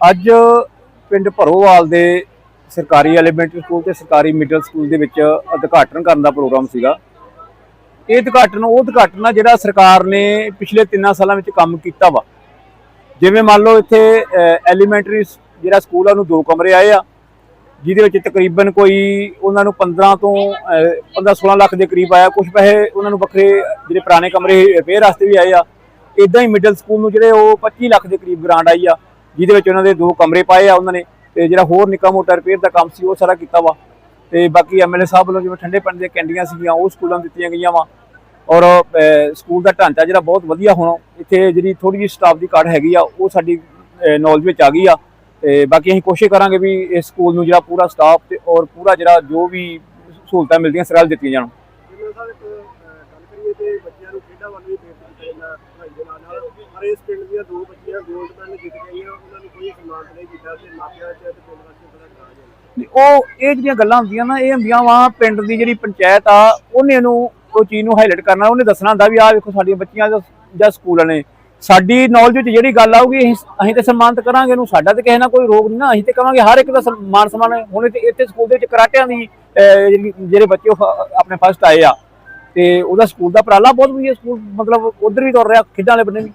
ਅੱਜ ਪਿੰਡ ਭਰੋਵਾਲ ਦੇ ਸਰਕਾਰੀ ਐਲੀਮੈਂਟਰੀ ਸਕੂਲ ਤੇ ਸਰਕਾਰੀ ਮਿਡਲ ਸਕੂਲ ਦੇ ਵਿੱਚ ਉਦਘਾਟਨ ਕਰਨ ਦਾ ਪ੍ਰੋਗਰਾਮ ਸੀਗਾ। ਇਹ ਉਦਘਾਟਨ, ਉਹ ਉਦਘਾਟਨ ਆ ਜਿਹੜਾ ਸਰਕਾਰ ਨੇ ਪਿਛਲੇ 3 ਸਾਲਾਂ ਵਿੱਚ ਕੰਮ ਕੀਤਾ ਵਾ। ਜਿਵੇਂ ਮੰਨ ਲਓ ਇੱਥੇ ਐਲੀਮੈਂਟਰੀ ਜਿਹੜਾ ਸਕੂਲ ਆ ਉਹਨੂੰ ਦੋ ਕਮਰੇ ਆਏ ਆ, ਜਿਹਦੇ ਵਿੱਚ ਤਕਰੀਬਨ ਕੋਈ ਉਹਨਾਂ ਨੂੰ 15 ਤੋਂ 15-16 ਲੱਖ ਦੇ ਕਰੀਬ ਆਇਆ। ਕੁਝ ਪੈਸੇ ਉਹਨਾਂ ਨੂੰ ਵੱਖਰੇ, ਜਿਹੜੇ ਪੁਰਾਣੇ ਕਮਰੇ ਰਿਪੇਅਰ ਵਾਸਤੇ ਵੀ ਆਏ ਆ। ਇਦਾਂ ਹੀ ਮਿਡਲ ਸਕੂਲ ਨੂੰ ਜਿਹੜੇ ਉਹ 25 ਲੱਖ ਦੇ ਕਰੀਬ ਗ੍ਰਾਂਟ ਆਈ ਆ। ਜਿਹਦੇ ਵਿੱਚ ਉਹਨਾਂ ਦੇ ਦੋ ਕਮਰੇ ਪਾਏ ਆ ਉਹਨਾਂ ਨੇ ਤੇ ਜਿਹੜਾ ਹੋਰ ਨਿੱਕਾ ਮੋਟਾ ਰਿਪੇਅਰ ਦਾ ਕੰਮ ਸੀ ਉਹ ਸਾਰਾ ਕੀਤਾ ਵਾ। ਤੇ ਬਾਕੀ ਐਮਐਲਏ ਸਾਹਿਬ ਵੱਲੋਂ ਜਿਵੇਂ ਠੰਡੇ ਪਾਣੀ ਦੀਆਂ ਕੈਂਡੀਆਂ ਸੀਗੀਆਂ, ਉਹ ਸਕੂਲਾਂ ਨੂੰ ਦਿੱਤੀਆਂ ਗਈਆਂ ਵਾ। ਔਰ ਸਕੂਲ ਦਾ ਢਾਂਚਾ ਜਿਹੜਾ ਬਹੁਤ ਵਧੀਆ ਹੋਣਾ ਇੱਥੇ ਜਿਹੜੀ ਥੋੜੀ ਜਿਹੀ ਸਟਾਫ ਦੀ ਘਾਟ ਹੈਗੀ ਆ, ਉਹ ਸਾਡੀ ਨੌਲੇਜ ਵਿੱਚ ਆ ਗਈ ਆ। ਤੇ ਬਾਕੀ ਅਸੀਂ ਕੋਸ਼ਿਸ਼ ਕਰਾਂਗੇ ਵੀ ਇਸ ਸਕੂਲ ਨੂੰ ਜਿਹੜਾ ਪੂਰਾ ਸਟਾਫ ਤੇ ਔਰ ਪੂਰਾ ਜਿਹੜਾ ਜੋ ਵੀ ਸਹੂਲਤਾਂ ਮਿਲਦੀਆਂ ਸਰਕਾਰ ਦਿੱਤੀਆਂ ਜਾਣ। ਜਿਵੇਂ ਸਾਹਿਬ, ਇੱਕ ਗੱਲ ਕਰੀਏ ਤੇ ਬੱਚਿਆਂ ਨੂੰ ਖੇਡਾਂ ਵੱਲ ਵੀ ਪ੍ਰੇਰਿਤ ਕੀਤਾ ਜਾਂਦਾ ਪੜ੍ਹਾਈ ਦੇ ਨਾਲ ਨਾਲ। ਪਰ ਇਸ ਪਿੰਡ ਦੀਆਂ ਦੋ ਬੱਚੀਆਂ, ਗੋਲਡ ਮੈਡਲ ਜਿੱਤ ਗਈਆਂ, ਉਹਨਾਂ ਨੂੰ ਕੋਈ ਸਨਮਾਨ ਨਹੀਂ ਕੀਤਾ ਤੇ ਮਾਪਿਆਂ 'ਚ ਤੇ ਪਿੰਡ ਵਾਸਤੇ ਬੜਾ ਨਾਰਾਜ਼ ਹੈ ਉਹ, ਇਹ ਜਿਹੜੀਆਂ ਗੱਲਾਂ ਹੁੰਦੀਆਂ ਨਾ, ਇਹ ਹੁੰਦੀਆਂ ਵਾ, ਪਿੰਡ ਦੀ ਜਿਹੜੀ ਪੰਚਾਇਤ ਆ, ਉਹਨੇ ਇਹਨੂੰ, ਉਹ ਚੀਜ਼ ਨੂੰ ਹਾਈਲਾਈਟ ਕਰਨਾ, ਉਹਨੇ ਦੱਸਣਾ ਹੁੰਦਾ ਵੀ ਆਹ ਵੇਖੋ ਸਾਡੀਆਂ ਬੱਚੀਆਂ ਜਾਂ- ਸਕੂਲਾਂ ਨੇ ਸਾਡੀ ਨੌਲੇਜ ਵਿੱਚ ਜਿਹੜੀ ਗੱਲ ਆਊਗੀ, ਅਸੀਂ ਤੇ ਸਨਮਾਨਿਤ ਕਰਾਂਗੇ, ਇਹਨੂੰ ਸਾਡਾ ਤੇ ਕਿਸੇ ਨਾਲ ਕੋਈ ਰੋਗ ਨਹੀਂ ਨਾ, ਅਸੀਂ ਤੇ ਕਵਾਂਗੇ ਹਰ ਇੱਕ ਦਾ ਸਨਮਾਨ ਸਨਮਾਨ ਹੁਣ ਇੱਥੇ ਇੱਥੇ ਸਕੂਲ ਦੇ ਵਿੱਚ ਕਰਾਟਿਆਂ ਦੀ ਜਿਹੜੇ ਬੱਚੇ ਉਹ ਆਪਣੇ ਫਸਟ ਆਏ ਆ ਤੇ ਉਹਦਾ ਸਕੂਲ ਦਾ ਉਪਰਾਲਾ ਬਹੁਤ ਵਧੀਆ, ਸਕੂਲ ਮਤਲਬ ਉਧਰ ਵੀ ਤੁਰ ਰਿਹਾ, ਖੇਡਾਂ ਵਾਲੇ ਬੰਨੇ ਵੀ।